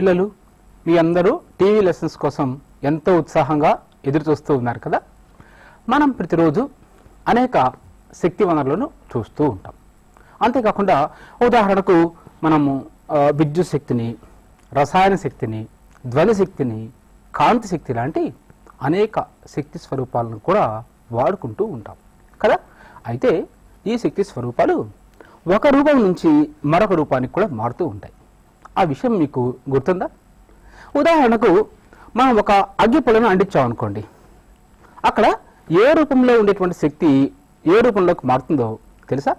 పిల్లలు మీ అందరూ TV lessons కోసం ఎంతో ఉత్సాహంగా ఎదురు చూస్తూ ఉన్నారు కదా? మనం ప్రతిరోజు అనేక శక్తి వనరులను చూస్తూ ఉంటాం. అంతేకాకుండా ఉదాహరణకు మనము విద్యుత్ శక్తిని రసాయన శక్తిని ధ్వని శక్తిని కాంతి శక్తి లాంటి అనేక శక్తి స్వరూపాలను కూడా వాడుకుంటూ ఉంటాం కదా? అయితే ఈ శక్తి స్వరూపాలు ఒక రూపం నుంచి మరొక రూపానికి కూడా మారుతూ ఉంటాయి. ఆ విషయం మీకు గుర్తుందా? ఉదాహరణకు మనం ఒక అగ్గి పొలను అంటించామనుకోండి అక్కడ ఏ రూపంలో ఉండేటువంటి శక్తి ఏ రూపంలోకి మారుతుందో తెలుసా?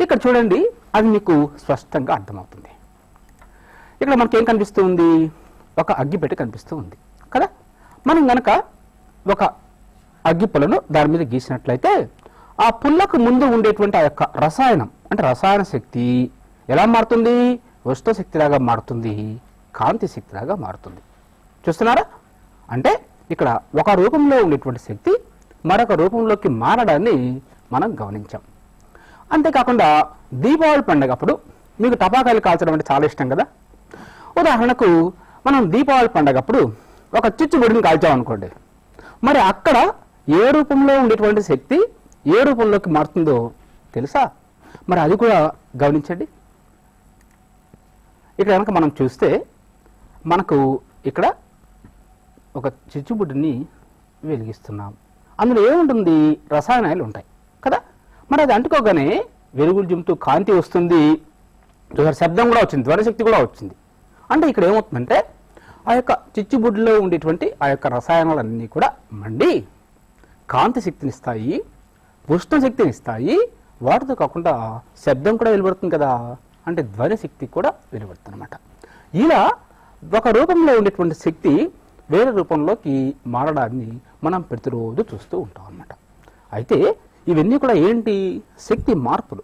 ఇక్కడ చూడండి అది మీకు స్పష్టంగా అర్థమవుతుంది. ఇక్కడ మనకేం కనిపిస్తూ ఉంది? ఒక అగ్గిపెట్టె కనిపిస్తూ ఉంది కదా? మనం గనక ఒక అగ్గి పుల్లను దాని మీద గీసినట్లయితే ఆ పుల్లకు ముందు ఉండేటువంటి ఆ యొక్క రసాయనం అంటే రసాయన శక్తి ఎలా మారుతుంది? వస్తు శక్తిలాగా మారుతుంది కాంతి శక్తిలాగా మారుతుంది. చూస్తున్నారా? అంటే ఇక్కడ ఒక రూపంలో ఉండేటువంటి శక్తి మరొక రూపంలోకి మారడాన్ని మనం గమనించాం. అంతేకాకుండా దీపావళి పండుగ అప్పుడు మీకు టపాకాయలు కాల్చడం అంటే చాలా ఇష్టం కదా? ఉదాహరణకు మనం దీపావళి పండగప్పుడు ఒక చిచ్చుబుడిని కాల్చామనుకోండి మరి అక్కడ ఏ రూపంలో ఉండేటువంటి శక్తి ఏ రూపంలోకి మారుతుందో తెలుసా? మరి అది కూడా గమనించండి. ఇక్కడ కనుక మనం చూస్తే మనకు ఇక్కడ ఒక చిచ్చుబుడ్డిని వెలిగిస్తున్నాం. అందులో ఏముంటుంది? రసాయనాలు ఉంటాయి. కదా? మరి అది అంటుకోగానే వెలుగులు జిమ్తూ కాంతి వస్తుంది. శబ్దం కూడా వచ్చింది. ధ్వనిశక్తి కూడా వచ్చింది. అంటే ఇక్కడ ఏమవుతుందంటే ఆ యొక్క చిచ్చుబుడ్డిలో ఉండేటువంటి ఆ యొక్క రసాయనాలన్నీ కూడా మండి కాంతి శక్తిని ఇస్తాయి ఉష్ణ శక్తిని ఇస్తాయి. వాటితో కాకుండా శబ్దం కూడా వెలువడుతుంది కదా? అంటే ధ్వని శక్తి కూడా వెలువడుతుందన్నమాట ఇలా ఒక రూపంలో ఉండేటువంటి శక్తి వేరే రూపంలోకి మారడాన్ని మనం ప్రతిరోజు చూస్తూ ఉంటాం అన్నమాట అయితే ఇవన్నీ కూడా ఏంటి? శక్తి మార్పులు.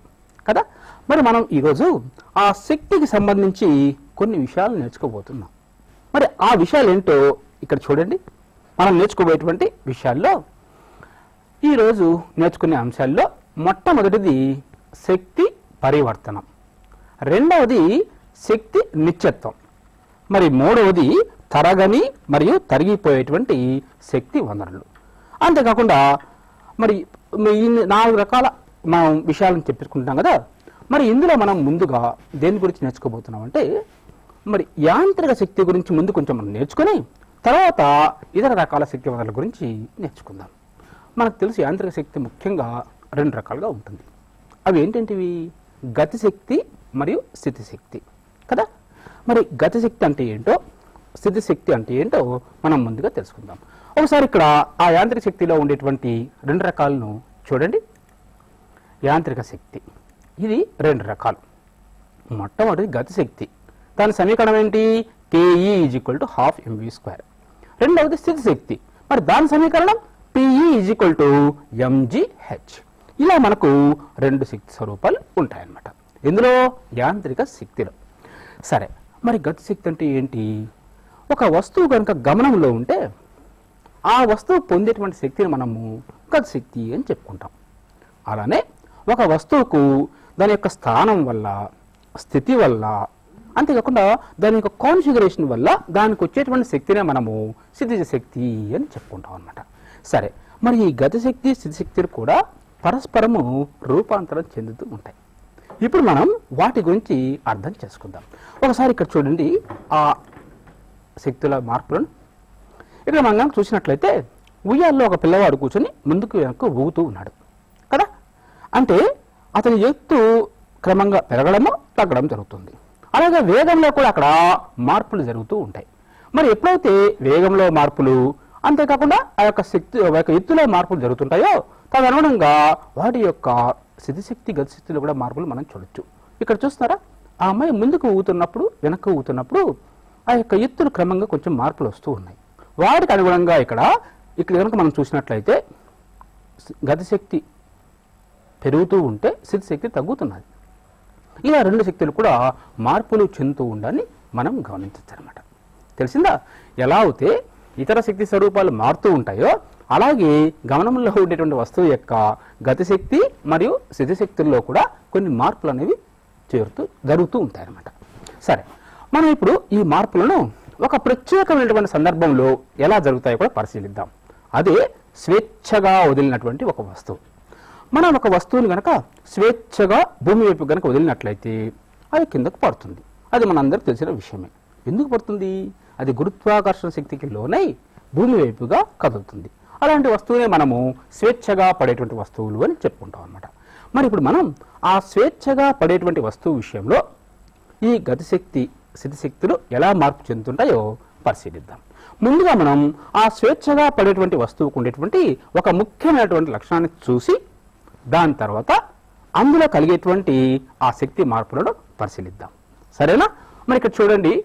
కదా? మరి మనం ఈరోజు ఆ శక్తికి సంబంధించి కొన్ని విషయాలు నేర్చుకోబోతున్నాం. మరి ఆ విషయాలు ఏంటో ఇక్కడ చూడండి. మనం నేర్చుకోబోయేటువంటి విషయాల్లో ఈరోజు నేర్చుకునే అంశాల్లో మొట్టమొదటిది శక్తి పరివర్తనం. రెండవది శక్తి నిత్యత్వం. మరి మూడవది తరగని మరియు తరిగిపోయేటువంటి శక్తి వనరులు. అంతేకాకుండా మరి నాలుగు రకాల మనం విషయాలను చెప్పుకుంటున్నాం కదా. మరి ఇందులో మనం ముందుగా దేని గురించి నేర్చుకోబోతున్నాం అంటే మరి యాంత్రిక శక్తి గురించి ముందు కొంచెం మనం నేర్చుకొని తర్వాత ఇతర రకాల శక్తి వనరుల గురించి నేర్చుకుందాం. మనకు తెలుసు యాంత్రిక శక్తి ముఖ్యంగా రెండు రకాలుగా ఉంటుంది. అవి ఏంటంటివి? గతిశక్తి మరియు స్థితిశక్తి. కదా? మరి గతిశక్తి అంటే ఏంటో స్థితిశక్తి అంటే ఏంటో మనం ముందుగా తెలుసుకుందాం. ఒకసారి ఇక్కడ ఆ యాంత్రిక శక్తిలో ఉండేటువంటి రెండు రకాలను చూడండి. యాంత్రిక శక్తి. ఇది రెండు రకాలు. మొట్టమొదటి గతిశక్తి. దాని సమీకరణం ఏంటి? KE is equal to half MV square రెండవది స్థితి శక్తి మరి దాని సమీకరణం PE is equal to MGH ఇలా మనకు రెండు శక్తి స్వరూపాలు ఉంటాయన్నమాట. ఇందులో యాంత్రిక శక్తిలో. సరే మరి గతి శక్తి అంటే ఏంటి? ఒక వస్తువు కనుక గమనంలో ఉంటే ఆ వస్తువు పొందేటువంటి శక్తిని మనము గతి శక్తి అని చెప్పుకుంటాం. అలానే ఒక వస్తువుకు దాని యొక్క స్థానం వల్ల స్థితి వల్ల అంతేకాకుండా దాని యొక్క కాన్ఫిగరేషన్ వల్ల దానికి వచ్చేటువంటి శక్తినే మనము స్థితిజ శక్తి అని చెప్పుకుంటాం అనమాట సరే మరి ఈ గతిశక్తి స్థితిశక్తులు కూడా పరస్పరము రూపాంతరం చెందుతూ ఉంటాయి. ఇప్పుడు మనం వాటి గురించి అర్థం చేసుకుందాం. ఒకసారి ఇక్కడ చూడండి ఆ శక్తుల మార్పులను. ఇక్కడ మనం చూసినట్లయితే ఉయ్యాల్లో ఒక పిల్లవాడు కూర్చొని ముందుకు వెనక్కు ఊగుతూ ఉన్నాడు. కదా? అంటే అతని ఎత్తు క్రమంగా పెరగడము తగ్గడం జరుగుతుంది. అలాగే వేగంలో కూడా అక్కడ మార్పులు జరుగుతూ ఉంటాయి. మరి ఎప్పుడైతే వేగంలో మార్పులు అంతేకాకుండా ఆ యొక్క శక్తి ఆ యొక్క ఎత్తులో మార్పులు జరుగుతుంటాయో తదనుగుణంగా వాటి యొక్క స్థితిశక్తి గతిశక్తిలో కూడా మార్పులు మనం చూడొచ్చు. ఇక్కడ చూస్తారా ఆ అమ్మాయి ముందుకు ఊగుతున్నప్పుడు వెనక్కు ఊగుతున్నప్పుడు ఆ యొక్క ఎత్తులు క్రమంగా కొంచెం మార్పులు వస్తూ ఉన్నాయి. వాటికి అనుగుణంగా ఇక్కడ ఇక్కడ కనుక మనం చూసినట్లయితే గతిశక్తి పెరుగుతూ ఉంటే స్థితిశక్తి తగ్గుతున్నది. ఇలా రెండు శక్తులు కూడా మార్పులు చెందుతూ ఉండని మనం గమనించవచ్చు అనమాట తెలిసిందా? ఎలా అయితే ఇతర శక్తి స్వరూపాలు మారుతూ ఉంటాయో అలాగే గమనంలో ఉండేటువంటి వస్తువు యొక్క గతిశక్తి మరియు స్థితిశక్తుల్లో కూడా కొన్ని మార్పులు అనేవి చేరుతూ జరుగుతూ ఉంటాయి అన్నమాట సరే మనం ఇప్పుడు ఈ మార్పులను ఒక ప్రత్యేకమైనటువంటి సందర్భంలో ఎలా జరుగుతాయో కూడా పరిశీలిద్దాం. అదే స్వేచ్ఛగా వదిలినటువంటి ఒక వస్తువు. మనం ఒక వస్తువుని కనుక స్వేచ్ఛగా భూమి వైపు గనక వదిలినట్లయితే అది కిందకు పడుతుంది. అది మనందరికీ తెలిసిన విషయమే. ఎందుకు పడుతుంది? అది గురుత్వాకర్షణ శక్తికి లోనై భూమి వైపుగా కదులుతుంది. అలాంటి వస్తువునే మనము స్వేచ్ఛగా పడేటువంటి వస్తువులు అని చెప్పుకుంటాం అనమాట మరి ఇప్పుడు మనం ఆ స్వేచ్ఛగా పడేటువంటి వస్తువు విషయంలో ఈ గతిశక్తి స్థితిశక్తులు ఎలా మార్పు చెందుతుంటాయో పరిశీలిద్దాం. ముందుగా మనం ఆ స్వేచ్ఛగా పడేటువంటి వస్తువుకు ఉండేటువంటి ఒక ముఖ్యమైనటువంటి లక్షణాన్ని చూసి దాని తర్వాత అందులో కలిగేటువంటి ఆ శక్తి మార్పులను పరిశీలిద్దాం. సరేనా? మరి ఇక్కడ చూడండి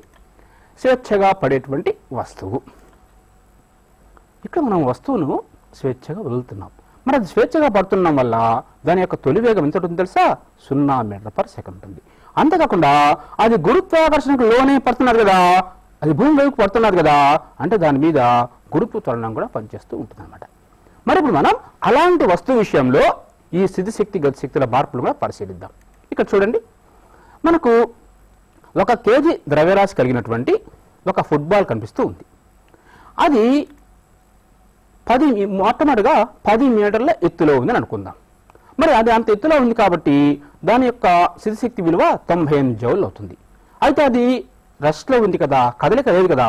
స్వేచ్ఛగా పడేటువంటి వస్తువు. ఇక్కడ మనం వస్తువును స్వేచ్ఛగా వదులుతున్నాం. మరి అది స్వేచ్ఛగా పడుతున్నాం వల్ల దాని యొక్క తొలి వేగం ఎంత ఉంటుంది తెలుసా? సున్నా మీటర్ పర్ సెకండ్ ఉంటుంది అంతేకాకుండా అది గురుత్వాకర్షణకు లోనే పడుతున్నారు కదా అది భూమి వైపు పడుతున్నారు కదా అంటే దాని మీద గురుత్వ త్వరణం కూడా పనిచేస్తూ ఉంటుంది అనమాట మరి ఇప్పుడు మనం అలాంటి వస్తువు విషయంలో ఈ స్థితిశక్తి గతిశక్తుల మార్పులు కూడా పరిశీలిద్దాం. ఇక్కడ చూడండి. మనకు ఒక కేజీ ద్రవ్యరాశి కలిగినటువంటి ఒక ఫుట్బాల్ కనిపిస్తూ ఉంది. అది పది మొట్టమొదటిగా పది మీటర్ల ఎత్తులో ఉందని అనుకుందాం. మరి అది అంత ఎత్తులో ఉంది కాబట్టి దాని యొక్క స్థితిశక్తి విలువ తొంభై ఎనిమిది జౌళ్ళు అవుతుంది. అయితే అది రెస్ట్లో ఉంది కదా కదలిక లేదు కదా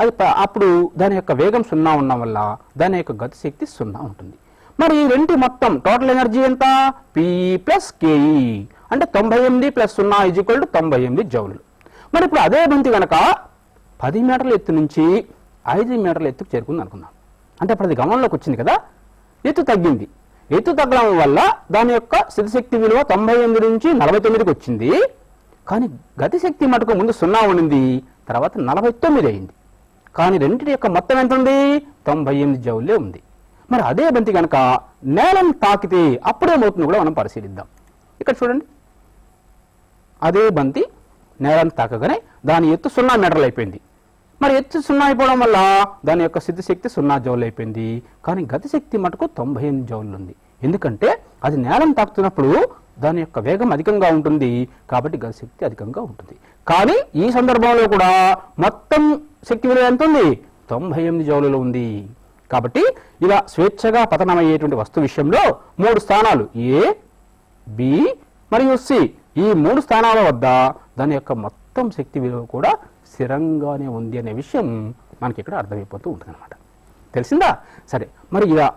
అది అప్పుడు దాని యొక్క వేగం సున్నా ఉండడం వల్ల దాని యొక్క గతిశక్తి సున్నా ఉంటుంది. మరి ఈ రెంటి మొత్తం టోటల్ ఎనర్జీ ఎంత? పిఈ ప్లస్ కేఈ అంటే తొంభై ఎనిమిది ప్లస్ సున్నా ఈజ్ ఈక్వల్ టు తొంభై ఎనిమిది జౌలులు మరి ఇప్పుడు అదే బంతి కనుక పది మీటర్ల ఎత్తు నుంచి ఐదు మీటర్ల ఎత్తుకు చేరుకుంది అనుకుందాం. అంటే అప్పుడు అది గమనంలోకి వచ్చింది కదా? ఎత్తు తగ్గింది. ఎత్తు తగ్గడం వల్ల దాని యొక్క స్థితిశక్తి విలువ తొంభై ఎనిమిది నుంచి నలభై తొమ్మిదికి వచ్చింది. కానీ గతిశక్తి మటుకు ముందు సున్నా ఉండింది తర్వాత నలభై తొమ్మిది అయింది. కానీ రెండింటి యొక్క మొత్తం ఎంత ఉంది తొంభై ఎనిమిది జౌలే ఉంది. మరి అదే బంతి కనుక నేలను తాకితే అప్పుడేమవుతుందో కూడా మనం పరిశీలిద్దాం. ఇక్కడ చూడండి. అదే బంతి నేలను తాకగానే దాని ఎత్తు సున్నా మీటర్లు అయిపోయింది మరి ఎత్తు సున్నా అయిపోవడం వల్ల దాని యొక్క స్థితిశక్తి సున్నా జౌలు అయిపోయింది కానీ గతిశక్తి మటుకు తొంభై ఎనిమిది జౌలు ఉంది ఎందుకంటే అది నేలను తాకుతున్నప్పుడు దాని యొక్క వేగం అధికంగా ఉంటుంది. కాబట్టి గతిశక్తి అధికంగా ఉంటుంది. కానీ ఈ సందర్భంలో కూడా మొత్తం శక్తి విలువ ఎంత ఉంది? తొంభై ఎనిమిది జౌలులో ఉంది. కాబట్టి ఇలా స్వేచ్ఛగా పతనమయ్యేటువంటి వస్తు విషయంలో మూడు స్థానాలు ఏ బి మరియు సి ఈ మూడు స్థానాల వద్ద దాని యొక్క మొత్తం శక్తి విలువ కూడా స్థిరంగానే ఉంది అనే విషయం మనకి ఇక్కడ అర్థమైపోతూ ఉంటుందన్నమాట. తెలిసిందా? సరే మరి ఇలా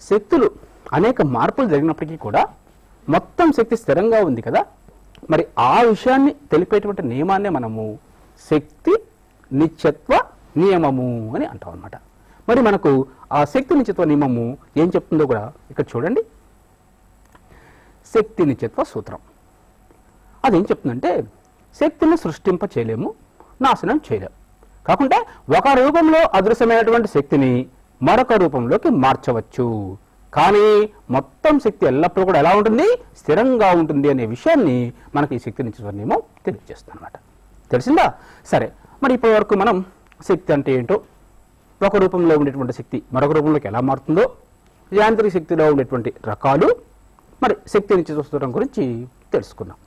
శక్తులు అనేక మార్పులు జరిగినప్పటికీ కూడా మొత్తం శక్తి స్థిరంగా ఉంది కదా? మరి ఆ విషయాన్ని తెలిపేటువంటి నియమాన్నే మనము శక్తి నిత్యత్వ నియమము అని అంటాం అనమాట మరి మనకు ఆ శక్తి నిత్యత్వ నియమము ఏం చెప్తుందో కూడా ఇక్కడ చూడండి. శక్తి నిత్యత్వ సూత్రం. అదేం చెప్తుందంటే శక్తిని సృష్టింప చేయలేము నాశనం చేయలేము. కాకుంటే ఒక రూపంలో అదృశ్యమైనటువంటి శక్తిని మరొక రూపంలోకి మార్చవచ్చు. కానీ మొత్తం శక్తి ఎల్లప్పుడూ కూడా ఎలా ఉంటుంది? స్థిరంగా ఉంటుంది అనే విషయాన్ని మనకి ఈ శక్తి నుంచి నియమం తెలియజేస్తుంది అనమాట తెలిసిందా? సరే మరి ఇప్పటి వరకు మనం శక్తి అంటే ఏంటో ఒక రూపంలో ఉండేటువంటి శక్తి మరొక రూపంలోకి ఎలా మారుతుందో యాంత్రిక శక్తిలో ఉండేటువంటి రకాలు మరి శక్తి నుంచి చూసుకోవడం గురించి తెలుసుకున్నాం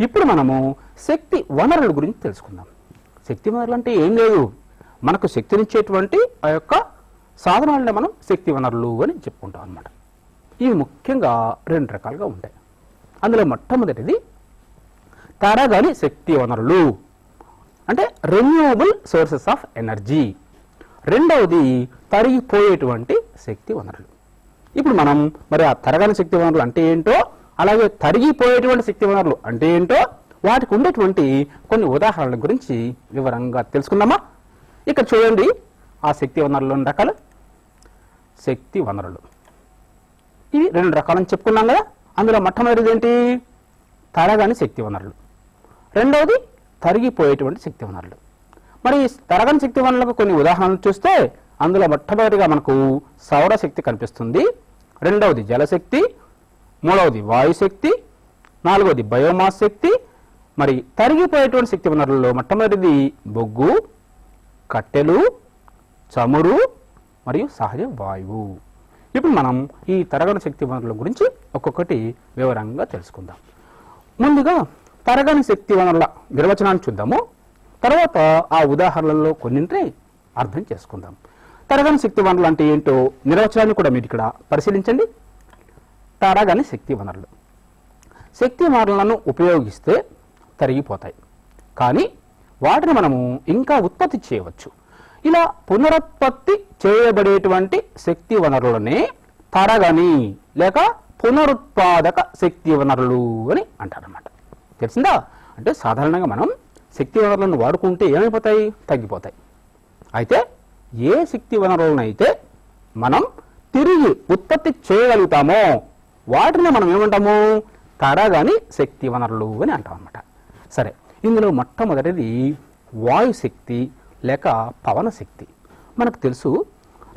ఇప్పుడు మనము శక్తి వనరుల గురించి తెలుసుకుందాం. శక్తి వనరులు అంటే ఏం లేదు. మనకు శక్తినిచ్చేటువంటి ఆ యొక్క సాధనాలనే మనం శక్తి వనరులు అని చెప్పుకుంటాం అన్నమాట. ఇవి ముఖ్యంగా రెండు రకాలుగా ఉంటాయి. అందులో మొట్టమొదటిది తరగని శక్తి వనరులు. అంటే రెన్యూవబుల్ సోర్సెస్ ఆఫ్ ఎనర్జీ రెండవది తరిగిపోయేటువంటి శక్తి వనరులు. ఇప్పుడు మనం మరి ఆ తరగని శక్తి వనరులు అంటే ఏంటో అలాగే తరిగిపోయేటువంటి శక్తి వనరులు అంటే ఏంటో వాటికి ఉండేటువంటి కొన్ని ఉదాహరణల గురించి వివరంగా తెలుసుకుందామా? ఇక్కడ చూడండి ఆ శక్తి వనరులు రకాలు. శక్తి వనరులు ఇవి రెండు రకాలని చెప్పుకున్నాం కదా? అందులో మొట్టమొదటిది ఏంటి? తరగని శక్తి వనరులు రెండవది తరిగిపోయేటువంటి శక్తి వనరులు మరి తరగని శక్తి వనరులకు కొన్ని ఉదాహరణలు చూస్తే అందులో మొట్టమొదటిగా మనకు సౌరశక్తి కనిపిస్తుంది. రెండవది జలశక్తి. మూడవది వాయుశక్తి నాలుగవది బయోమాస్ శక్తి మరి తరిగిపోయేటువంటి శక్తి వనరుల్లో మొట్టమొదటిది బొగ్గు కట్టెలు చమురు మరియు సహజ వాయువు. ఇప్పుడు మనం ఈ తరగని శక్తి వనరుల గురించి ఒక్కొక్కటి వివరంగా తెలుసుకుందాం. ముందుగా తరగని శక్తి వనరుల నిర్వచనాన్ని చూద్దాము. తర్వాత ఆ ఉదాహరణలలో కొన్నింటిని అర్థం చేసుకుందాం. తరగని శక్తి వనరులు అంటే ఏంటో నిర్వచనాన్ని కూడా మీరు ఇక్కడ పరిశీలించండి. తరగని శక్తి వనరులు. శక్తి వనరులను ఉపయోగిస్తే తరిగిపోతాయి. కానీ వాటిని మనము ఇంకా ఉత్పత్తి చేయవచ్చు. ఇలా పునరుత్పత్తి చేయబడేటువంటి శక్తి వనరులనే తరగని లేక పునరుత్పాదక శక్తి వనరులు అని అంటారన్నమాట. తెలిసిందా? అంటే సాధారణంగా మనం శక్తి వనరులను వాడుకుంటే ఏమైపోతాయి? తగ్గిపోతాయి. అయితే ఏ శక్తి వనరులనైతే మనం తిరిగి ఉత్పత్తి చేయగలుగుతామో వాటిని మనం ఏమంటాము? తడగాని శక్తి వనరులు అని అంటాం అనమాట సరే ఇందులో మొట్టమొదటిది వాయుశక్తి లేక పవన శక్తి. మనకు తెలుసు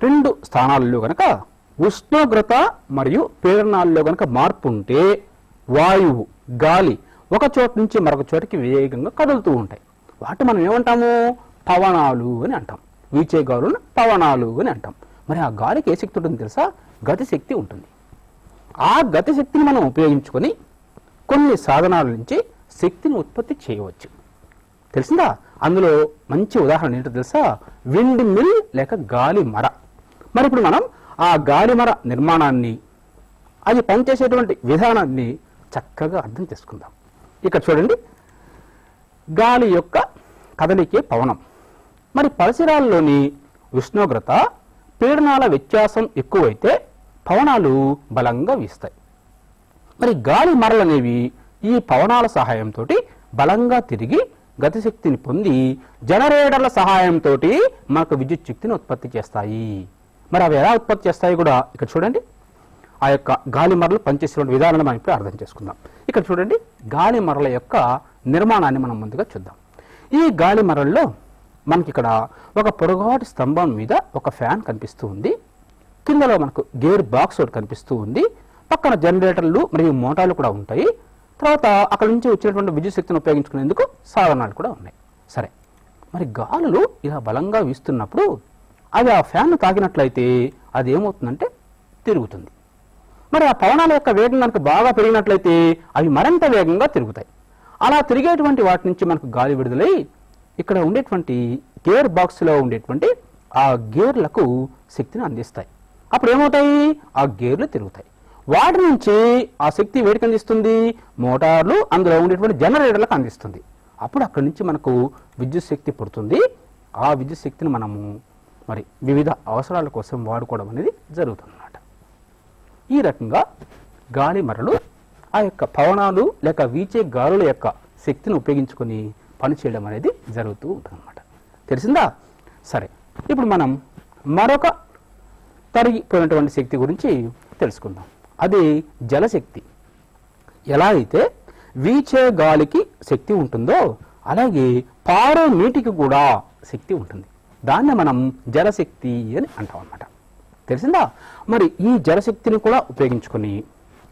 రెండు స్థానాల్లో కనుక ఉష్ణోగ్రత మరియు పీడనాల్లో కనుక మార్పు ఉంటే వాయువు గాలి ఒక చోటు నుంచి మరొక చోటికి వేగంగా కదులుతూ ఉంటాయి. వాటి మనం ఏమంటాము? పవనాలు అని అంటాం. వీచే గాలులను పవనాలు అని అంటాం. మరి ఆ గాలికి ఏ శక్తి ఉంటుంది తెలుసా? గతి శక్తి ఉంటుంది. ఆ గతి శక్తిని మనం ఉపయోగించుకొని కొన్ని సాధనాల నుంచి శక్తిని ఉత్పత్తి చేయవచ్చు. తెలిసిందా? అందులో మంచి ఉదాహరణ ఏంటో తెలుసా? విండ్ మిల్ లేక గాలి మర. మరి ఇప్పుడు మనం ఆ గాలి మర నిర్మాణాన్ని అది పనిచేసేటువంటి విధానాన్ని చక్కగా అర్థం చేసుకుందాం. ఇక్కడ చూడండి. గాలి యొక్క కదలికే పవనం. మరి పరిసరాల్లోని ఉష్ణోగ్రత పీడనాల వ్యత్యాసం ఎక్కువైతే పవనాలు బలంగా వీస్తాయి. మరి గాలి మరలనేవి ఈ పవనాల సహాయంతో బలంగా తిరిగి గతిశక్తిని పొంది జనరేటర్ల సహాయంతో మనకు విద్యుత్ శక్తిని ఉత్పత్తి చేస్తాయి. మరి అవి ఎలా ఉత్పత్తి చేస్తాయి కూడా ఇక్కడ చూడండి. ఆ యొక్క గాలి మరలు పనిచేసేటువంటి విధానాన్ని మనం ఇప్పుడు అర్థం చేసుకుందాం. ఇక్కడ చూడండి గాలి మరల యొక్క నిర్మాణాన్ని మనం ముందుగా చూద్దాం. ఈ గాలి మరల్లో మనకి ఇక్కడ ఒక పొడగాటి స్తంభం మీద ఒక ఫ్యాన్ కనిపిస్తూ ఉంది. కిందలో మనకు గేర్ బాక్స్ ఒకటి కనిపిస్తూ ఉంది. పక్కన జనరేటర్లు మరియు మోటార్లు కూడా ఉంటాయి. తర్వాత అక్కడ నుంచి వచ్చినటువంటి విద్యుత్ శక్తిని ఉపయోగించుకునేందుకు సాధనాలు కూడా ఉన్నాయి. సరే. మరి గాలులు ఇలా బలంగా వీస్తున్నప్పుడు అది ఆ ఫ్యాన్ తాకినట్లయితే అది ఏమవుతుందంటే తిరుగుతుంది. మరి ఆ పవనాల యొక్క వేగం కనుక బాగా పెరిగినట్లయితే అవి మరింత వేగంగా తిరుగుతాయి. అలా తిరిగేటువంటి వాటి నుంచి మనకు గాలి విడుదలై ఇక్కడ ఉండేటువంటి గేర్ బాక్స్లో ఉండేటువంటి ఆ గేర్లకు శక్తిని అందిస్తాయి. అప్పుడు ఏమవుతాయి ఆ గేర్లు తిరుగుతాయి. వాటి నుంచి ఆ శక్తి వేడికి అందిస్తుంది. మోటార్లు అందులో ఉండేటువంటి జనరేటర్లకు అందిస్తుంది. అప్పుడు అక్కడి నుంచి మనకు విద్యుత్ శక్తి పుడుతుంది. ఆ విద్యుత్ శక్తిని మనము మరి వివిధ అవసరాల కోసం వాడుకోవడం అనేది జరుగుతుందన్నమాట. ఈ రకంగా గాలి మరలు ఆ యొక్క పవనాలు లేక వీచే గాలుల యొక్క శక్తిని ఉపయోగించుకొని పనిచేయడం అనేది జరుగుతూ ఉంటుందన్నమాట. తెలిసిందా? సరే ఇప్పుడు మనం మరొక తరిగిపోయినటువంటి శక్తి గురించి తెలుసుకుందాం. అది జలశక్తి. ఎలా అయితే వీచే గాలికి శక్తి ఉంటుందో అలాగే పారే నీటికి కూడా శక్తి ఉంటుంది. దాన్ని మనం జలశక్తి అని అంటాం అన్నమాట. తెలిసిందా? మరి ఈ జలశక్తిని కూడా ఉపయోగించుకొని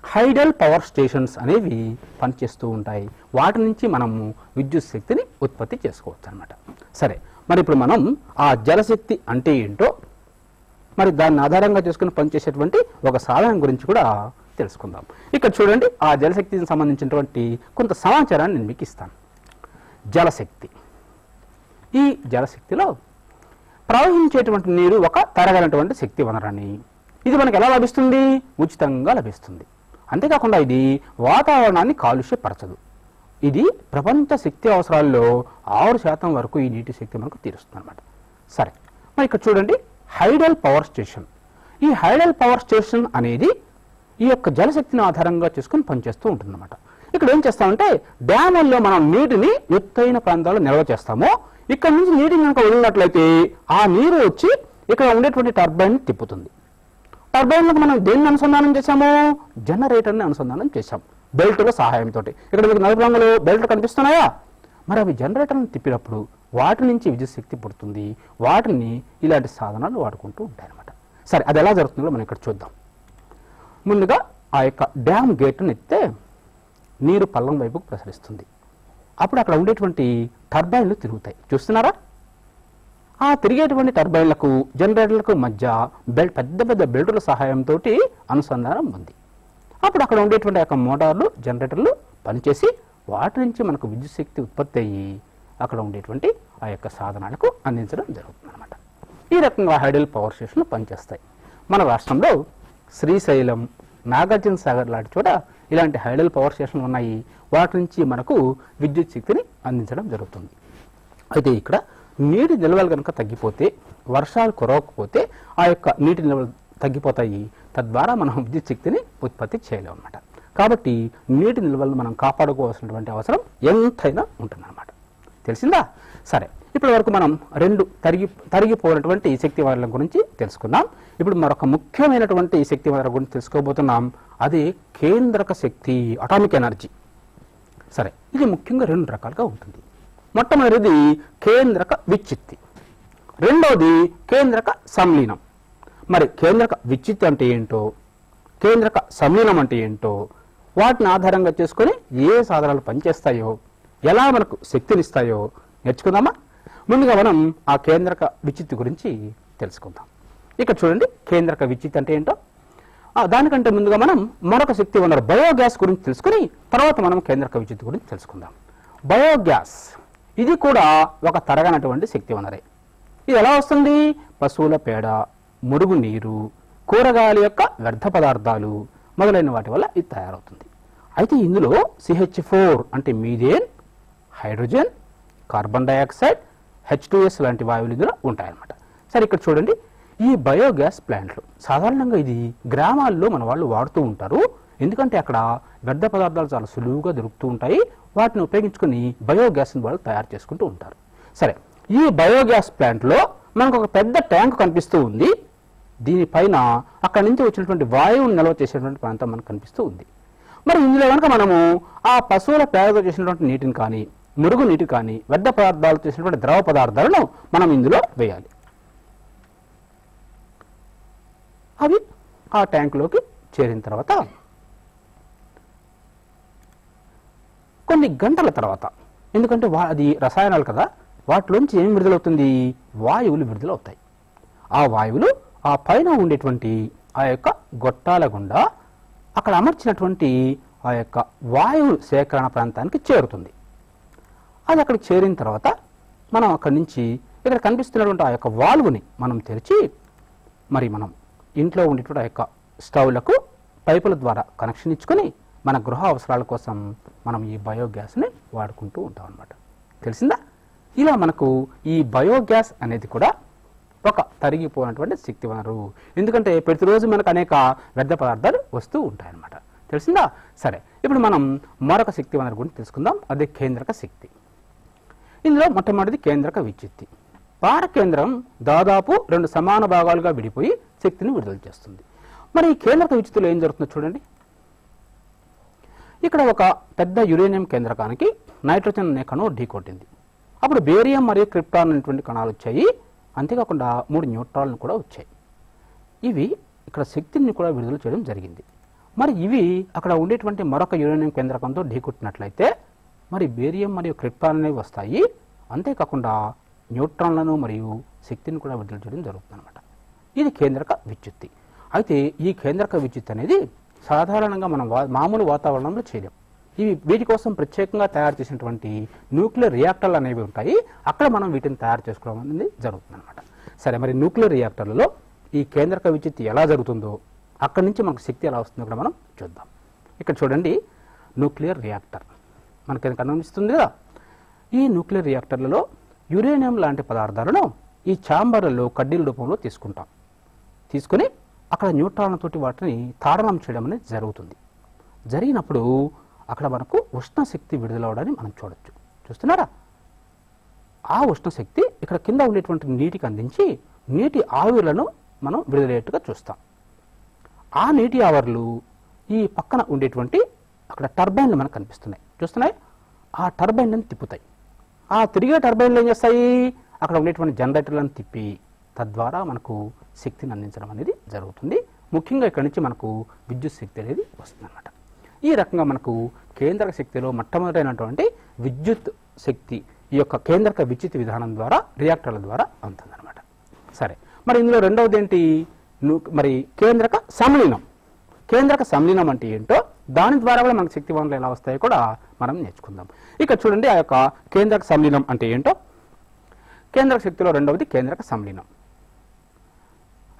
హైడల్ పవర్ స్టేషన్స్ అనేవి పనిచేస్తూ ఉంటాయి. వాటి నుంచి మనము విద్యుత్ శక్తిని ఉత్పత్తి చేసుకోవచ్చు అనమాట సరే మరి ఇప్పుడు మనం ఆ జలశక్తి అంటే ఏంటో మరి దాన్ని ఆధారంగా చేసుకుని పనిచేసేటువంటి ఒక సాధనం గురించి కూడా తెలుసుకుందాం. ఇక్కడ చూడండి ఆ జలశక్తికి సంబంధించినటువంటి కొంత సమాచారాన్ని నేను మీకు ఇస్తాను. జలశక్తి. ఈ జలశక్తిలో ప్రవహించేటువంటి నీరు ఒక తరగనటువంటి శక్తి వనరని ఇది మనకు ఎలా లభిస్తుంది? ఉచితంగా లభిస్తుంది. అంతేకాకుండా ఇది వాతావరణాన్ని కాలుష్యపరచదు. ఇది ప్రపంచ శక్తి అవసరాల్లో ఆరు శాతం వరకు ఈ నీటి శక్తి మనకు తీరుస్తుంది అనమాట సరే మరి ఇక్కడ చూడండి హైడల్ పవర్ స్టేషన్. ఈ హైడల్ పవర్ స్టేషన్ అనేది ఈ యొక్క జలశక్తిని ఆధారంగా చేసుకుని పనిచేస్తూ ఉంటుందన్నమాట. ఇక్కడ ఏం చేస్తామంటే డ్యాముల్లో మనం నీటిని ఎత్తైన ప్రాంతాల్లో నిల్వ చేస్తామో. ఇక్కడ నుంచి నీటిని కనుక వదిలినట్లయితే ఆ నీరు వచ్చి ఇక్కడ ఉండేటువంటి టర్బైన్ తిప్పుతుంది. టర్బైన్లకు మనం దేన్ని అనుసంధానం చేశాము? జనరేటర్ని అనుసంధానం చేశాం బెల్టుల సహాయంతో ఇక్కడ మీకు నలుపు రంగులు బెల్ట్ కనిపిస్తున్నాయా? మరి అవి జనరేటర్ని తిప్పినప్పుడు వాటి నుంచి విద్యుత్ శక్తి పుడుతుంది. వాటిని ఇలాంటి సాధనాలు వాడుకుంటూ ఉంటాయన్నమాట. సరే అది ఎలా జరుగుతుందో మనం ఇక్కడ చూద్దాం. ముందుగా ఆ యొక్క డ్యామ్ గేట్ను ఎత్తే నీరు పల్లం వైపుకు ప్రసరిస్తుంది. అప్పుడు అక్కడ ఉండేటువంటి టర్బైన్లు తిరుగుతాయి. చూస్తున్నారా? ఆ తిరిగేటువంటి టర్బైన్లకు జనరేటర్లకు మధ్య బెల్ట్ పెద్ద పెద్ద బెల్టుల సహాయంతో అనుసంధానం ఉంది. అప్పుడు అక్కడ ఉండేటువంటి యొక్క మోటార్లు జనరేటర్లు పనిచేసి వాటి నుంచి మనకు విద్యుత్ శక్తి ఉత్పత్తి అయ్యి అక్కడ ఉండేటువంటి ఆ యొక్క సాధనాలకు అందించడం జరుగుతుంది అనమాట ఈ రకంగా హైడల్ పవర్ స్టేషన్లు పనిచేస్తాయి. మన రాష్ట్రంలో శ్రీశైలం నాగార్జున సాగర్ లాంటి చోట ఇలాంటి హైడల్ పవర్ స్టేషన్లు ఉన్నాయి. వాటి నుంచి మనకు విద్యుత్ శక్తిని అందించడం జరుగుతుంది. అయితే ఇక్కడ నీటి నిల్వలు కనుక తగ్గిపోతే వర్షాలు కురవకపోతే ఆ యొక్క నీటి నిల్వలు తగ్గిపోతాయి. తద్వారా మనం విద్యుత్ శక్తిని ఉత్పత్తి చేయలేం అనమాట కాబట్టి నీటి నిల్వలను మనం కాపాడుకోవాల్సినటువంటి అవసరం ఎంతైనా ఉంటుందన్నమాట. తెలిసిందా? సరే ఇప్పటి వరకు మనం రెండు తరిగి తరిగిపోయినటువంటి శక్తి వనరుల గురించి తెలుసుకుందాం. ఇప్పుడు మరొక ముఖ్యమైనటువంటి శక్తి వనరుల గురించి తెలుసుకోబోతున్నాం. అది కేంద్రక శక్తి అటామిక్ ఎనర్జీ సరే ఇది ముఖ్యంగా రెండు రకాలుగా ఉంటుంది. మొట్టమొదటిది కేంద్రక విచ్చిత్తి రెండవది కేంద్రక సంలీనం. మరి కేంద్రక విచ్చిత్తి అంటే ఏంటో? కేంద్రక సంలీనం అంటే ఏంటో? వాటిని ఆధారంగా చేసుకొని ఏ సాధనాలు పనిచేస్తాయో? ఎలా మనకు శక్తినిస్తాయో నేర్చుకుందామా? ముందుగా మనం ఆ కేంద్రక విచ్చిత్తి గురించి తెలుసుకుందాం. ఇక్కడ చూడండి కేంద్రక విద్యుత్ అంటే ఏంటో? దానికంటే ముందుగా మనం మరొక శక్తి వనరు బయోగ్యాస్ గురించి తెలుసుకుని తర్వాత మనం కేంద్రక విద్యుత్ గురించి తెలుసుకుందాం. బయోగ్యాస్ ఇది కూడా ఒక తరగనటువంటి శక్తి వనరే ఇది ఎలా వస్తుంది? పశువుల పేడ మురుగు నీరు కూరగాయల యొక్క వ్యర్థ పదార్థాలు మొదలైన వాటి వల్ల ఇది తయారవుతుంది. అయితే ఇందులో సిహెచ్ ఫోర్ అంటే methane hydrogen carbon dioxide H two S లాంటి వాయువులు ఇందులో ఉంటాయన్నమాట. సరే ఇక్కడ చూడండి. ఈ బయోగ్యాస్ ప్లాంట్లు సాధారణంగా ఇది గ్రామాల్లో మన వాళ్ళు వాడుతూ ఉంటారు. ఎందుకంటే అక్కడ వ్యర్థ పదార్థాలు చాలా సులువుగా దొరుకుతూ ఉంటాయి. వాటిని ఉపయోగించుకొని బయోగ్యాస్ని వాళ్ళు తయారు చేసుకుంటూ ఉంటారు. సరే ఈ బయోగ్యాస్ ప్లాంట్లో మనకు ఒక పెద్ద ట్యాంక్ కనిపిస్తూ ఉంది. దీనిపైన అక్కడి నుంచి వచ్చినటువంటి వాయువుని నిల్వ చేసేటువంటి ప్రాంతం మనకు కనిపిస్తూ ఉంది. మరి ఇందులో కనుక మనము ఆ పశువుల పేదతో చేసినటువంటి నీటిని కానీ మురుగునీటి కానీ వ్యర్థ పదార్థాలు చేసినటువంటి ద్రవ పదార్థాలను మనం ఇందులో వేయాలి. అవి ఆ ట్యాంకులోకి చేరిన తర్వాత కొన్ని గంటల తర్వాత ఎందుకంటే వా అది రసాయనాలు కదా వాటిలోంచి ఏం విడుదలవుతుంది? వాయువులు విడుదలవుతాయి. ఆ వాయువులు ఆ పైన ఉండేటువంటి ఆ యొక్క గొట్టాల గుండా అక్కడ అమర్చినటువంటి ఆ యొక్క వాయువు సేకరణ ప్రాంతానికి చేరుతుంది. అది అక్కడికి చేరిన తర్వాత మనం అక్కడి నుంచి ఇక్కడ కనిపిస్తున్నటువంటి ఆ యొక్క వాల్వ్ని మనం తెరిచి మరి మనం ఇంట్లో ఉండేటువంటి ఆ యొక్క స్టవ్లకు పైపుల ద్వారా కనెక్షన్ ఇచ్చుకొని మన గృహ అవసరాల కోసం మనం ఈ బయోగ్యాస్ని వాడుకుంటూ ఉంటాం అనమాట తెలిసిందా? ఇలా మనకు ఈ బయోగ్యాస్ అనేది కూడా ఒక తరిగిపోయినటువంటి శక్తి వనరు. ఎందుకంటే ప్రతిరోజు మనకు అనేక వ్యర్థ పదార్థాలు వస్తూ ఉంటాయన్నమాట. తెలిసిందా? సరే ఇప్పుడు మనం మరొక శక్తి వనరు గురించి తెలుసుకుందాం. అదే కేంద్రక శక్తి. ఇందులో మొట్టమొదటిది కేంద్రక విద్యుత్తి పార కేంద్రం దాదాపు రెండు సమాన భాగాలుగా విడిపోయి శక్తిని విడుదల చేస్తుంది. మరి ఈ కేంద్రక విద్యుత్తులో ఏం జరుగుతుందో చూడండి. ఇక్కడ ఒక పెద్ద యురేనియం కేంద్రకానికి నైట్రోజన్ అనే కణం ఢీకొట్టింది. అప్పుడు బేరియం మరియు క్రిప్టాన్ అనేటువంటి కణాలు వచ్చాయి. అంతేకాకుండా మూడు న్యూట్రాన్లు కూడా వచ్చాయి. ఇవి ఇక్కడ శక్తిని కూడా విడుదల చేయడం జరిగింది. మరి ఇవి అక్కడ ఉండేటువంటి మరొక యురేనియం కేంద్రకంతో ఢీకొట్టినట్లయితే మరి బేరియం మరియు క్రిప్టాన్ అనేవి వస్తాయి. అంతేకాకుండా న్యూట్రాన్లను మరియు శక్తిని కూడా విడుదల చేయడం జరుగుతుంది అనమాట ఇది కేంద్రక విద్యుత్తి. అయితే ఈ కేంద్రక విద్యుత్ అనేది సాధారణంగా మనం వా మామూలు వాతావరణంలో చేయలేం. ఇవి వీటి కోసం ప్రత్యేకంగా తయారు చేసినటువంటి న్యూక్లియర్ రియాక్టర్లు అనేవి ఉంటాయి. అక్కడ మనం వీటిని తయారు చేసుకోవడం అనేది జరుగుతుంది అనమాట సరే మరి న్యూక్లియర్ రియాక్టర్లలో ఈ కేంద్రక విద్యుత్ ఎలా జరుగుతుందో అక్కడి నుంచి మనకు శక్తి ఎలా వస్తుందో కూడా మనం చూద్దాం. ఇక్కడ చూడండి న్యూక్లియర్ రియాక్టర్. మనకి కనిపిస్తుంది కదా? ఈ న్యూక్లియర్ రియాక్టర్లలో యురేనియం లాంటి పదార్థాలను ఈ ఛాంబర్లలో కడ్డీల రూపంలో తీసుకుంటాం. తీసుకుని అక్కడ న్యూట్రాన్లతోటి వాటిని తాడనం చేయడం అనేది జరుగుతుంది. జరిగినప్పుడు అక్కడ మనకు ఉష్ణశక్తి విడుదలవడాన్ని మనం చూడొచ్చు. చూస్తున్నారా? ఆ ఉష్ణశక్తి ఇక్కడ కింద ఉండేటువంటి నీటికి అందించి నీటి ఆవిర్లను మనం విడుదలయ్యేట్టుగా చూస్తాం. ఆ నీటి ఆవర్లు ఈ పక్కన ఉండేటువంటి అక్కడ టర్బైన్లు మనకు కనిపిస్తున్నాయి. చూస్తున్నాయి? ఆ టర్బైన్లను తిప్పుతాయి. ఆ తిరిగే టర్బైన్లు ఏం చేస్తాయి? అక్కడ ఉండేటువంటి జనరేటర్లను తిప్పి తద్వారా మనకు శక్తిని అందించడం అనేది జరుగుతుంది. ముఖ్యంగా ఇక్కడి నుంచి మనకు విద్యుత్ శక్తి అనేది వస్తుందన్నమాట. ఈ రకంగా మనకు కేంద్రక శక్తిలో మొట్టమొదటైనటువంటి విద్యుత్ శక్తి ఈ యొక్క కేంద్రక విద్యుత్ విధానం ద్వారా రియాక్టర్ల ద్వారా అందుతుందన్నమాట సరే. మరి ఇందులో రెండవది ఏంటి? మరి కేంద్రక సమలీనం. కేంద్రక సంలీనం అంటే ఏంటో దాని ద్వారా కూడా మనకు శక్తి వనరులు ఎలా వస్తాయో కూడా మనం నేర్చుకుందాం. ఇక్కడ చూడండి ఆ యొక్క కేంద్రక సంలీనం అంటే ఏంటో? కేంద్రక శక్తిలో రెండవది కేంద్రక సంలీనం.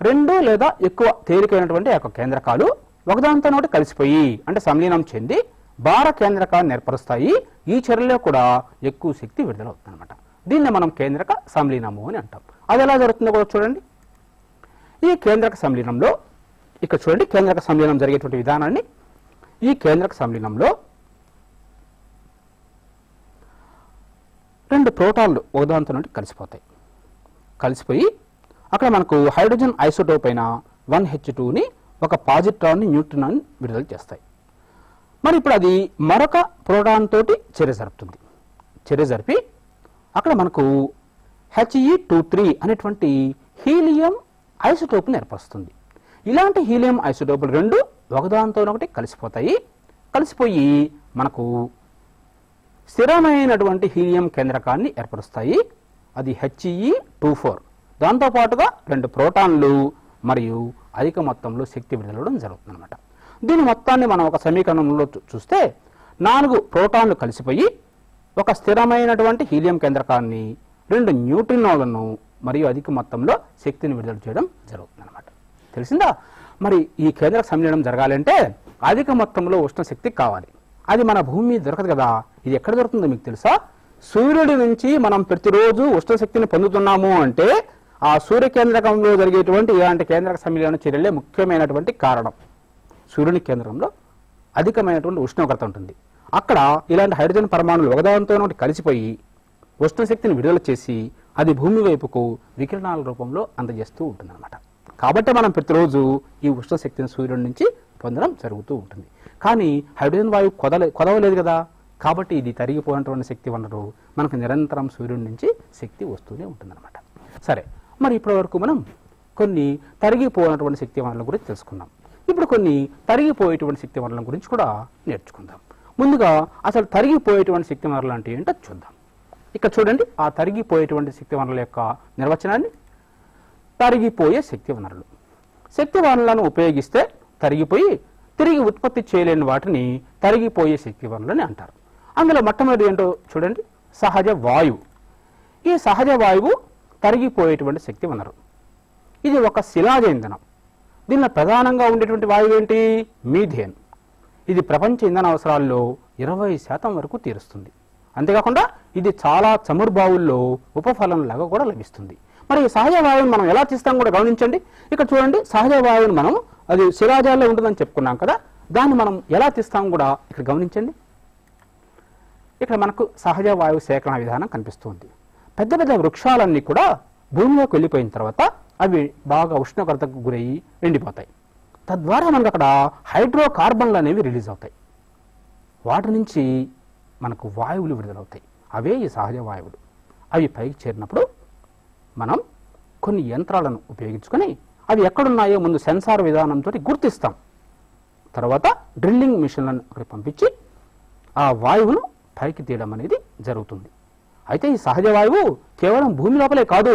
రెండు లేదా ఎక్కువ తేలికైనటువంటి ఆ యొక్క కేంద్రకాలు ఒకదానితో ఒకటి కలిసిపోయి అంటే సంలీనం చెంది భార కేంద్రకాన్ని ఏర్పరుస్తాయి. ఈ చర్యలో కూడా ఎక్కువ శక్తి విడుదలవుతుందన్నమాట. దీన్ని మనం కేంద్రక సంలీనము అని అంటాం. అది ఎలా జరుగుతుందో కూడా చూడండి. ఈ కేంద్రక సంలీనంలో ఇక్కడ చూడండి కేంద్రక సంలీనం జరిగేటువంటి విధానాన్ని. ఈ కేంద్రక సంలీనంలో రెండు ప్రోటాన్లు ఒకదానితో నుండి కలిసిపోతాయి. కలిసిపోయి అక్కడ మనకు హైడ్రోజన్ ఐసోటోప్ అయిన వన్ హెచ్ టూని ఒక పాజిట్రాన్ని న్యూట్రాన్ని విడుదల చేస్తాయి. మరి ఇప్పుడు అది మరొక ప్రోటాన్ తోటి చర్య జరుపుతుంది. చర్య జరిపి అక్కడ మనకు హెచ్ఈ టూ త్రీ అనేటువంటి హీలియం ఐసోటోప్ని ఏర్పరుస్తుంది. ఇలాంటి హీలియం ఐసోటోపులు రెండు ఒకదానితో ఒకటి కలిసిపోతాయి. కలిసిపోయి మనకు స్థిరమైనటువంటి హీలియం కేంద్రకాన్ని ఏర్పరుస్తాయి. అది హెచ్ఈ టూ ఫోర్. దాంతోపాటుగా రెండు ప్రోటాన్లు మరియు అధిక మొత్తంలో శక్తి విడుదలవడం జరుగుతుంది అనమాట దీని మొత్తాన్ని మనం ఒక సమీకరణంలో చూస్తే నాలుగు ప్రోటాన్లు కలిసిపోయి ఒక స్థిరమైనటువంటి హీలియం కేంద్రకాన్ని రెండు న్యూట్రినోలను మరియు అధిక మొత్తంలో శక్తిని విడుదల చేయడం జరుగుతుంది అనమాట తెలిసిందా? మరి ఈ కేంద్రక సమ్మేళనం జరగాలంటే అధిక మొత్తంలో ఉష్ణ శక్తి కావాలి. అది మన భూమి మీద దొరకదు కదా. ఇది ఎక్కడ దొరుకుతుందో మీకు తెలుసా? సూర్యుడి నుంచి మనం ప్రతిరోజు ఉష్ణ శక్తిని పొందుతున్నాము అంటే ఆ సూర్య కేంద్రకంలో జరిగేటువంటి ఇలాంటి కేంద్రక సమ్మేళన చర్యలే ముఖ్యమైనటువంటి కారణం. సూర్యుని కేంద్రంలో అధికమైనటువంటి ఉష్ణోగ్రత ఉంటుంది. అక్కడ ఇలాంటి హైడ్రోజన్ పరమాణులు ఒకదానితో ఒకటి కలిసిపోయి ఉష్ణశక్తిని విడుదల చేసి అది భూమి వైపుకు వికిరణాల రూపంలో అందజేస్తూ ఉంటుందన్నమాట. కాబట్టి మనం ప్రతిరోజు ఈ ఉష్ణశక్తిని సూర్యుడి నుంచి పొందడం జరుగుతూ ఉంటుంది. కానీ హైడ్రోజన్ వాయువు కొదల కొదవలేదు కదా? కాబట్టి ఇది తరిగిపోయినటువంటి శక్తి వనరు. మనకు నిరంతరం సూర్యుడి నుంచి శక్తి వస్తూనే ఉంటుందన్నమాట. సరే మరి ఇప్పటి వరకు మనం కొన్ని తరిగిపోయినటువంటి శక్తి వనరుల గురించి తెలుసుకున్నాం. ఇప్పుడు కొన్ని తరిగిపోయేటువంటి శక్తి వనరుల గురించి కూడా నేర్చుకుందాం. ముందుగా అసలు తరిగిపోయేటువంటి శక్తి వనరులు అంటే ఏంటో చూద్దాం. ఇక్కడ చూడండి ఆ తరిగిపోయేటువంటి శక్తి వనరుల యొక్క నిర్వచనాన్ని తరిగిపోయే శక్తి వనరులు శక్తి వనరులను ఉపయోగిస్తే తరిగిపోయి తిరిగి ఉత్పత్తి చేయలేని వాటిని తరిగిపోయే శక్తి వనరులని అంటారు. అందులో మొట్టమొదటి ఏంటో చూడండి. సహజ వాయువు. ఈ సహజ వాయువు తరిగిపోయేటువంటి శక్తి వనరు ఇది ఒక శిలాజ ఇంధనం దీనిలో ప్రధానంగా ఉండేటువంటి వాయువు ఏంటి? మీథేన్. ఇది ప్రపంచ ఇంధన అవసరాల్లో ఇరవై శాతం వరకు తీరుస్తుంది. అంతేకాకుండా ఇది చాలా చమురు బావుల్లో ఉపఫలంలాగా కూడా లభిస్తుంది. మరి ఈ సహజ వాయువుని మనం ఎలా తీస్తాం కూడా గమనించండి. ఇక్కడ చూడండి సహజ వాయువుని మనం అది శిలాజాల్లో ఉంటుందని చెప్పుకున్నాం కదా. దాన్ని మనం ఎలా తీస్తాం కూడా ఇక్కడ గమనించండి. ఇక్కడ మనకు సహజ వాయువు సేకరణ విధానం కనిపిస్తుంది. పెద్ద పెద్ద వృక్షాలన్నీ కూడా భూమిలోకి వెళ్ళిపోయిన తర్వాత అవి బాగా ఉష్ణోగ్రతకు గురయ్యి ఎండిపోతాయి. తద్వారా మనకు అక్కడ హైడ్రో కార్బన్లు అనేవి రిలీజ్ అవుతాయి. వాటి నుంచి మనకు వాయువులు విడుదలవుతాయి. అవే ఈ సహజ వాయువులు. అవి పైకి చేరినప్పుడు మనం కొన్ని యంత్రాలను ఉపయోగించుకొని అవి ఎక్కడున్నాయో ముందు సెన్సార్ విధానంతో గుర్తిస్తాం. తర్వాత డ్రిల్లింగ్ మిషన్లను అక్కడ పంపించి ఆ వాయువును పైకి తీయడం అనేది జరుగుతుంది. అయితే ఈ సహజ వాయువు కేవలం భూమి లోపలే కాదు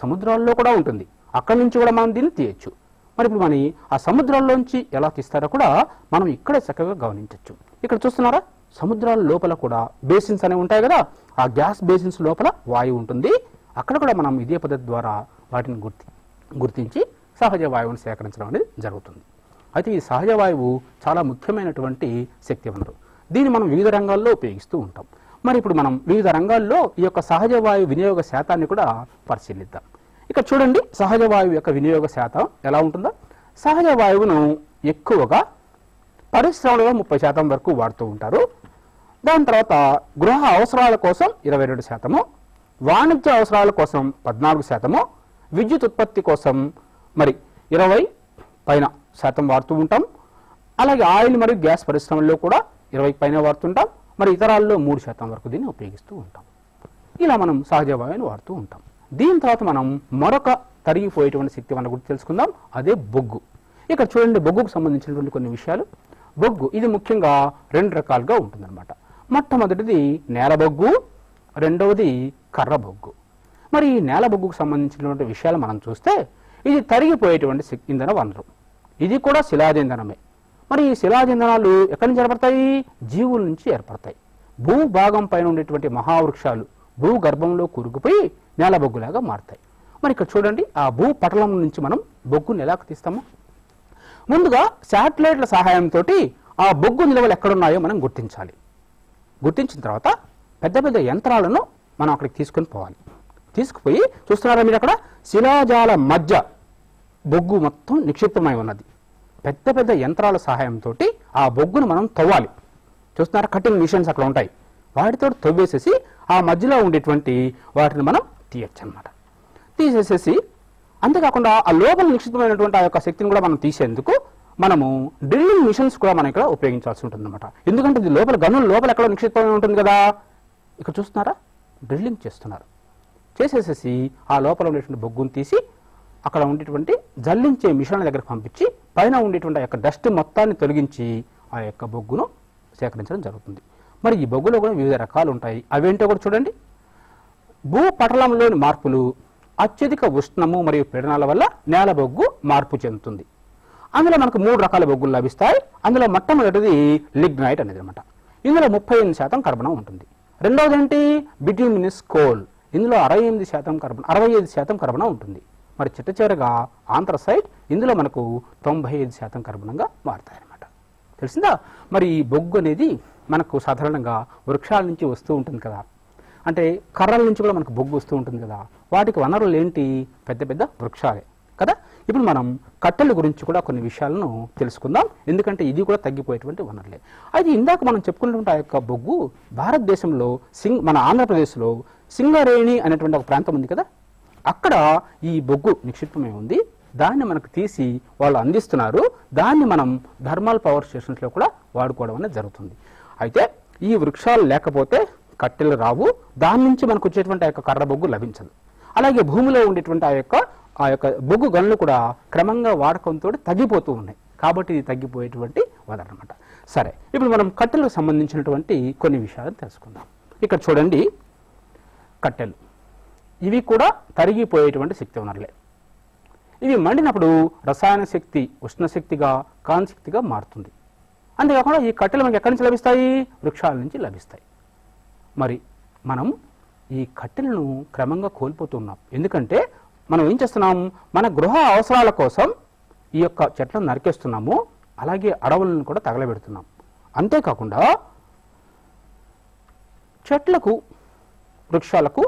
సముద్రాల్లో కూడా ఉంటుంది. అక్కడి నుంచి కూడా మనం దీన్ని తీయచ్చు. మరి ఇప్పుడు మన ఆ సముద్రాల్లోంచి ఎలా తీస్తారో కూడా మనం ఇక్కడే చక్కగా గమనించవచ్చు ఇక్కడ చూస్తున్నారా? సముద్రాల లోపల కూడా బేసిన్స్ అనేవి ఉంటాయి కదా ఆ గ్యాస్ బేసిన్స్ లోపల వాయువు ఉంటుంది. అక్కడ కూడా మనం ఇదే పద్ధతి ద్వారా వాటిని గుర్తి గుర్తించి సహజ వాయువును సేకరించడం అనేది జరుగుతుంది. అయితే ఈ సహజ వాయువు చాలా ముఖ్యమైనటువంటి శక్తి వనరు దీన్ని మనం వివిధ రంగాల్లో ఉపయోగిస్తూ ఉంటాం. మరి ఇప్పుడు మనం వివిధ రంగాల్లో ఈ యొక్క సహజ వాయువు వినియోగ శాతాన్ని కూడా పరిశీలిద్దాం. ఇక చూడండి సహజ వాయువు యొక్క వినియోగ శాతం ఎలా ఉంటుందో. సహజ వాయువును ఎక్కువగా పరిశ్రమలలో ముప్పై శాతం వరకు వాడుతూ ఉంటారు. దాని తర్వాత గృహ అవసరాల కోసం ఇరవై రెండు శాతము వాణిజ్య అవసరాల కోసం పద్నాలుగు శాతము విద్యుత్ ఉత్పత్తి కోసం మరి ఇరవై పైన శాతం వాడుతూ ఉంటాం. అలాగే ఆయిల్ మరియు గ్యాస్ పరిశ్రమల్లో కూడా ఇరవై పైన వాడుతుంటాం మరి ఇతరాల్లో మూడు శాతం వరకు దీన్ని ఉపయోగిస్తూ ఉంటాం. ఇలా మనం సహజ వాయువుని వాడుతూ ఉంటాం. దీని తర్వాత మనం మరొక తరిగిపోయేటువంటి శక్తి వనరు గురించి తెలుసుకుందాం? అదే బొగ్గు. ఇక్కడ చూడండి బొగ్గుకు సంబంధించినటువంటి కొన్ని విషయాలు. బొగ్గు ఇది ముఖ్యంగా రెండు రకాలుగా ఉంటుందన్నమాట. మొట్టమొదటిది నేల బొగ్గు రెండవది కర్ర బొగ్గు. మరి ఈ నేల బొగ్గుకు సంబంధించినటువంటి విషయాలు మనం చూస్తే ఇది తరిగిపోయేటువంటి ఇంధన వనరు. ఇది కూడా శిలాజ ఇంధనమే మరి ఈ శిలాజ ఇంధనాలు ఎక్కడి నుంచి ఏర్పడతాయి? జీవుల నుంచి ఏర్పడతాయి. భూభాగం పైన ఉండేటువంటి మహావృక్షాలు భూగర్భంలో కూరుకుపోయి నేల బొగ్గులాగా మారుతాయి. మరి ఇక్కడ చూడండి ఆ భూ పటలం నుంచి మనం బొగ్గును ఎలా తీస్తాము? ముందుగా శాటిలైట్ల సహాయంతో ఆ బొగ్గు నిల్వలు ఎక్కడున్నాయో మనం గుర్తించాలి. గుర్తించిన తర్వాత పెద్ద పెద్ద యంత్రాలను మనం అక్కడికి తీసుకొని పోవాలి. తీసుకుపోయి చూస్తున్నారా మీరు అక్కడ? శిలాజాల మధ్య బొగ్గు మొత్తం నిక్షిప్తమై ఉన్నది. పెద్ద పెద్ద యంత్రాల సహాయంతో ఆ బొగ్గును మనం తవ్వాలి. చూస్తున్నారా? కటింగ్ మిషన్స్ అక్కడ ఉంటాయి. వాటితో తవ్వేసేసి ఆ మధ్యలో ఉండేటువంటి వాటిని మనం తీయచ్చు అనమాట తీసేసేసి అంతేకాకుండా ఆ లోపల నిక్షిప్తమైనటువంటి ఆ యొక్క శక్తిని కూడా మనం తీసేందుకు మనము డ్రిల్లింగ్ మిషన్స్ కూడా మనం ఇక్కడ ఉపయోగించాల్సి ఉంటుంది అనమాట ఎందుకంటే ఇది లోపల గనుల లోపల ఎక్కడో నిక్షిప్తమై ఉంటుంది కదా. ఇక్కడ చూస్తున్నారా? డ్రిల్లింగ్ చేస్తున్నారు. చేసేసేసి ఆ లోపల ఉండేటువంటి బొగ్గును తీసి అక్కడ ఉండేటువంటి జల్లించే మిషన్ల దగ్గర పంపించి పైన ఉండేటువంటి ఆ యొక్క డస్ట్ మొత్తాన్ని తొలగించి ఆ యొక్క బొగ్గును సేకరించడం జరుగుతుంది. మరి ఈ బొగ్గులో కూడా వివిధ రకాలు ఉంటాయి. అవేంటో కూడా చూడండి. భూపటలంలోని మార్పులు అత్యధిక ఉష్ణము మరియు పీడనాల వల్ల నేల బొగ్గు మార్పు చెందుతుంది. అందులో మనకు మూడు రకాల బొగ్గులు లభిస్తాయి. అందులో మొట్టమొదటిది లిగ్నైట్ అనేది అనమాట ఇందులో ముప్పై ఎనిమిది శాతం కర్బనం ఉంటుంది. రెండవది ఏంటి? బిట్యూమినిస్ కోల్ ఇందులో అరవై ఎనిమిది శాతం కర్బన అరవై ఐదు శాతం కర్బన ఉంటుంది. మరి చిట్ట చివరగా ఆంధ్రసైట్ ఇందులో మనకు తొంభై ఐదు శాతం కర్బనంగా మారుతాయి తెలిసిందా? మరి ఈ బొగ్గు అనేది మనకు సాధారణంగా వృక్షాల నుంచి వస్తూ ఉంటుంది కదా. అంటే కర్రల నుంచి కూడా మనకు బొగ్గు వస్తూ ఉంటుంది కదా. వాటికి వనరులు ఏంటి? పెద్ద పెద్ద వృక్షాలే కదా? ఇప్పుడు మనం కట్టెల గురించి కూడా కొన్ని విషయాలను తెలుసుకుందాం. ఎందుకంటే ఇది కూడా తగ్గిపోయేటువంటి వనరులే. అయితే ఇందాక మనం చెప్పుకున్నటువంటి ఆ యొక్క బొగ్గు భారతదేశంలో సింగ్ మన ఆంధ్రప్రదేశ్లో సింగరేణి అనేటువంటి ఒక ప్రాంతం ఉంది కదా? అక్కడ ఈ బొగ్గు నిక్షిప్తమై ఉంది. దాన్ని మనకు తీసి వాళ్ళు అందిస్తున్నారు. దాన్ని మనం థర్మల్ పవర్ స్టేషన్స్లో కూడా వాడుకోవడం అనేది జరుగుతుంది. అయితే ఈ వృక్షాలు లేకపోతే కట్టెలు రావు. దాని నుంచి మనకు వచ్చేటువంటి ఆ యొక్క కర్ర బొగ్గు లభించదు. అలాగే భూమిలో ఉండేటువంటి ఆ యొక్క ఆ యొక్క బొగ్గు గనులు కూడా క్రమంగా వాడకంతో తగ్గిపోతూ ఉన్నాయి. కాబట్టి ఇది తగ్గిపోయేటువంటి వదన అనమాట సరే ఇప్పుడు మనం కట్టెలకు సంబంధించినటువంటి కొన్ని విషయాలను తెలుసుకుందాం. ఇక్కడ చూడండి కట్టెలు. ఇవి కూడా తరిగిపోయేటువంటి శక్తి వనరులే. ఇవి మండినప్పుడు రసాయన శక్తి ఉష్ణ శక్తిగా కాంతి శక్తిగా మారుతుంది. అంతేకాకుండా ఈ కట్టెలు మనకి ఎక్కడి నుంచి లభిస్తాయి? వృక్షాల నుంచి లభిస్తాయి. మరి మనం ఈ కట్టెలను క్రమంగా కోల్పోతున్నాం ఎందుకంటే మనం ఏం చేస్తున్నాం మన గృహ అవసరాల కోసం ఈ యొక్క చెట్లను నరికేస్తున్నాము. అలాగే అడవులను కూడా తగలబెడుతున్నాం. అంతేకాకుండా చెట్లకు వృక్షాలకు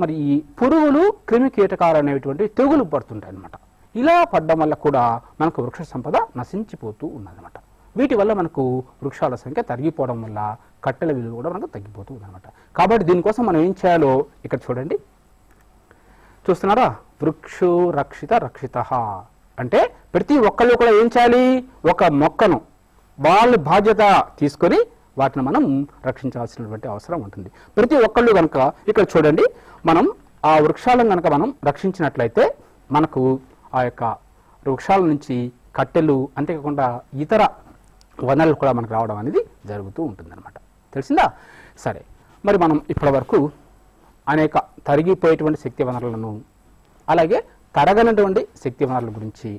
మరి ఈ పురుగులు క్రిమి కీటకాలు అనేటువంటి తెగులు పడుతుంటాయి అన్నమాట ఇలా పడ్డం వల్ల కూడా మనకు వృక్ష సంపద నశించిపోతూ ఉన్నదన్నమాట. వీటి వల్ల మనకు వృక్షాల సంఖ్య తరిగిపోవడం వల్ల కట్టెల విలువ కూడా మనకు తగ్గిపోతూ ఉందన్నమాట కాబట్టి దీనికోసం మనం ఏం చేయాలో ఇక్కడ చూడండి. చూస్తున్నారా? వృక్షు రక్షిత రక్షిత అంటే ప్రతి ఒక్కళ్ళు కూడా ఏం చేయాలి? ఒక మొక్కను వాళ్ళ బాధ్యత తీసుకొని వాటిని మనం రక్షించాల్సినటువంటి అవసరం ఉంటుంది. ప్రతి ఒక్కళ్ళు కనుక ఇక్కడ చూడండి మనం ఆ వృక్షాలను కనుక మనం రక్షించినట్లయితే మనకు ఆ యొక్క వృక్షాల నుంచి కట్టెలు అంతేకాకుండా ఇతర వనరులు కూడా మనకు రావడం అనేది జరుగుతూ ఉంటుందన్నమాట. తెలిసిందా? సరే మరి మనం ఇప్పటి వరకు అనేక తరిగిపోయేటువంటి శక్తి వనరులను అలాగే తరగనటువంటి శక్తి వనరుల గురించి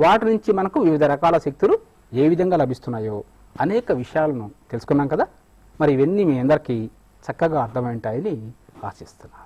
వాటి నుంచి మనకు వివిధ రకాల శక్తులు ఏ విధంగా లభిస్తున్నాయో అనేక విషయాలను తెలుసుకున్నాం కదా. మరి ఇవన్నీ మీ అందరికీ చక్కగా అర్థమై ఉంటాయని ఆశిస్తున్నాను.